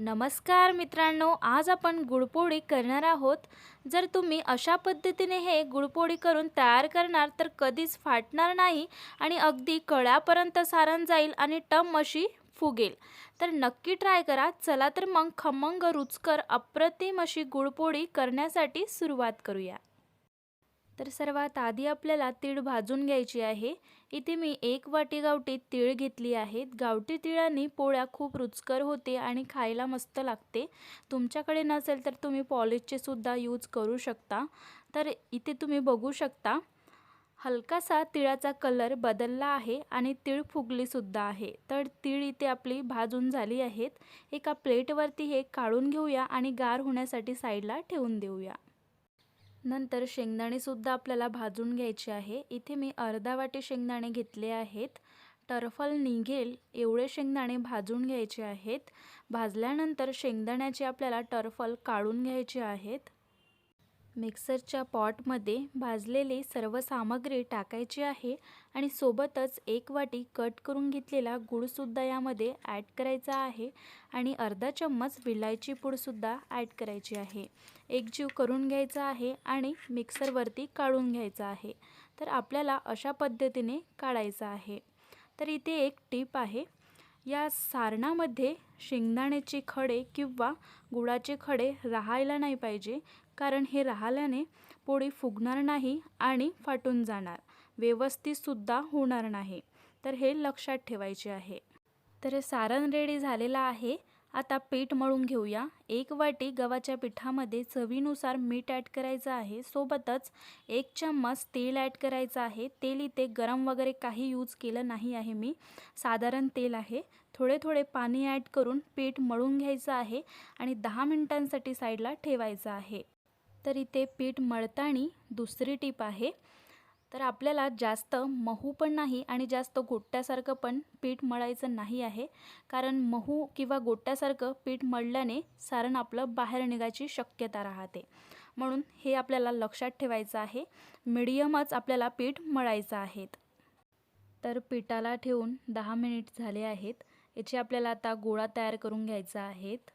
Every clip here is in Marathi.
नमस्कार मित्रांनो आज आपण गुळपोळी करणार आहोत. जर तुम्ही अशा पद्धतीने हे गुळपोळी करून तयार करणार तर कधीच फाटणार नाही आणि अगदी कळ्यापर्यंत सारण जाईल आणि टम अशी फुगेल. तर नक्की ट्राय करा. चला तर मग खमंग रुचकर अप्रतिम अशी गुळपोळी करण्यासाठी सुरुवात करूया. तर सर्वात आधी आपल्याला तीळ भाजून घ्यायची आहे. इथे मी एक वाटी गावठी तीळ घेतली आहेत गावठी तिळाने पोळ्या खूप रुचकर होते आणि खायला मस्त लागते. तुमच्याकडे नसेल तर तुम्ही पॉलिशचे सुद्धा यूज करू शकता. तर इथे तुम्ही बघू शकता. हलकासा तिळाचा कलर बदलला आहे आणि तीळ फुगलीसुद्धा आहे. तर तीळ इथे आपली भाजून झाली आहेत. एका प्लेटवरती हे काढून घेऊया आणि गार होण्यासाठी साईडला ठेवून देऊया. नंतर शेंगदाणेसुद्धा आपल्याला भाजून घ्यायचे आहे. इथे मी अर्धा वाटी शेंगदाणे घेतले आहेत. टरफल निघेल एवढे शेंगदाणे भाजून घ्यायचे आहेत. भाजल्यानंतर शेंगदाण्याचे आपल्याला टरफल काढून घ्यायचे आहेत. मिक्सरच्या पॉटमध्ये भाजलेली सर्व सामग्री टाकायची आहे आणि सोबतच एक वाटी कट करून घेतलेला गूळसुद्धा यामध्ये ॲड करायचा आहे आणि अर्धा चम्मच विलायची पूडसुद्धा ॲड करायची आहे. एकजीव करून घ्यायचा आहे आणि मिक्सरवरती काढून घ्यायचा आहे. तर आपल्याला अशा पद्धतीने काढायचं आहे. तर इथे एक टीप आहे. या सारणामध्ये शेंगदाण्याचे खडे किंवा गुळाचे खडे राहायला नाही पाहिजे कारण हे राहिल्याने पोळी फुगणार नाही आणि फाटून जाणार. व्यवस्थितसुद्धा होणार नाही. तर हे लक्षात ठेवायचे आहे. तर सारण रेडी झालेलं आहे. आता पीठ मळून घेऊया. एक वाटी गव्हाच्या पिठामध्ये चवीनुसार मीठ ॲड करायचं आहे. सोबतच एक चम्मच तेल ॲड करायचं आहे. तेल इथे गरम वगैरे काही यूज केलं नाही आहे मी. साधारण तेल आहे. थोडे थोडे पाणी ॲड करून पीठ मळून घ्यायचं आहे आणि दहा मिनटांसाठी साईडला ठेवायचं आहे. तर इथे पीठ मळताना दुसरी टीप आहे. तर आपल्याला जास्त महू पण नाही आणि जास्त गोट्यासारखं पण पीठ मळायचं नाही आहे. कारण महू किंवा गोट्यासारखं पीठ मळल्याने सारण आपलं बाहेर निघायची शक्यता राहते. म्हणून हे आपल्याला लक्षात ठेवायचं आहे. मिडियमच आपल्याला पीठ मळायचं आहेत तर पिठाला ठेवून दहा मिनिट झाले आहेत. याची आपल्याला आता गोळा तयार करून घ्यायचा आहेत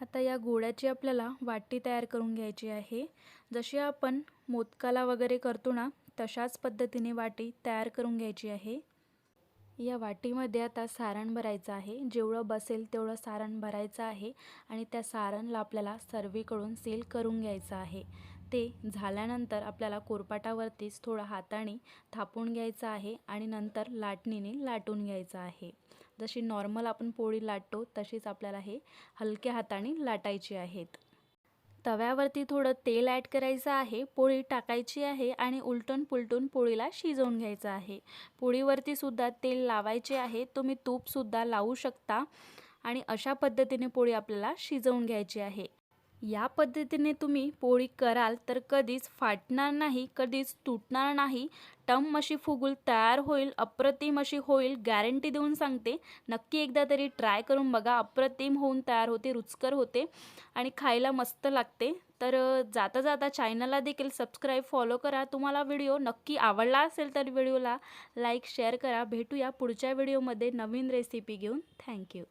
आता या गोळ्याची आपल्याला वाटी तयार करून घ्यायची आहे. जशी आपण मोदकाला वगैरे करतो ना तशाच पद्धतीने वाटी तयार करून घ्यायची आहे. या वाटीमध्ये आता सारण भरायचं आहे. जेवढं बसेल तेवढं सारण भरायचं आहे आणि त्या सारणला आपल्याला सर्वीकडून सील करून घ्यायचं आहे. ते झाल्यानंतर आपल्याला कोरपाटावरतीच थोडं हाताने थापून घ्यायचं आहे आणि नंतर लाटणीने लाटून घ्यायचं आहे. जशी नॉर्मल आपण पोळी लाटतो तशीच आपल्याला हे हलक्या हाताने लाटायची आहेत. तव्यावरती थोडं तेल ॲड करायचं आहे पोळी टाकायची आहे आणि उलटून पुलटून पोळीला शिजवून घ्यायचं आहे. पोळीवरती सुद्धा तेल लावायचे आहे तुम्ही तूपसुद्धा लावू शकता आणि अशा पद्धतीने पोळी आपल्याला शिजवून घ्यायची आहे. या पद्धतीने तुम्ही पोळी कराल तर कधीच फाटणार नाही कधीच तुटणार नाही. टम अशी फुगुल तयार होईल अप्रतिम अशी होईल गॅरंटी देऊन सांगते. नक्की एकदा तरी ट्राय करून बघा अप्रतिम होऊन तयार होते रुचकर होते आणि खायला मस्त लागते. तर जाता जाता चॅनलला देखील सबस्क्राईब फॉलो करा. तुम्हाला व्हिडिओ नक्की आवडला असेल तर व्हिडिओला लाईक शेअर करा. भेटूया पुढच्या व्हिडिओमध्ये नवीन रेसिपी घेऊन. थँक्यू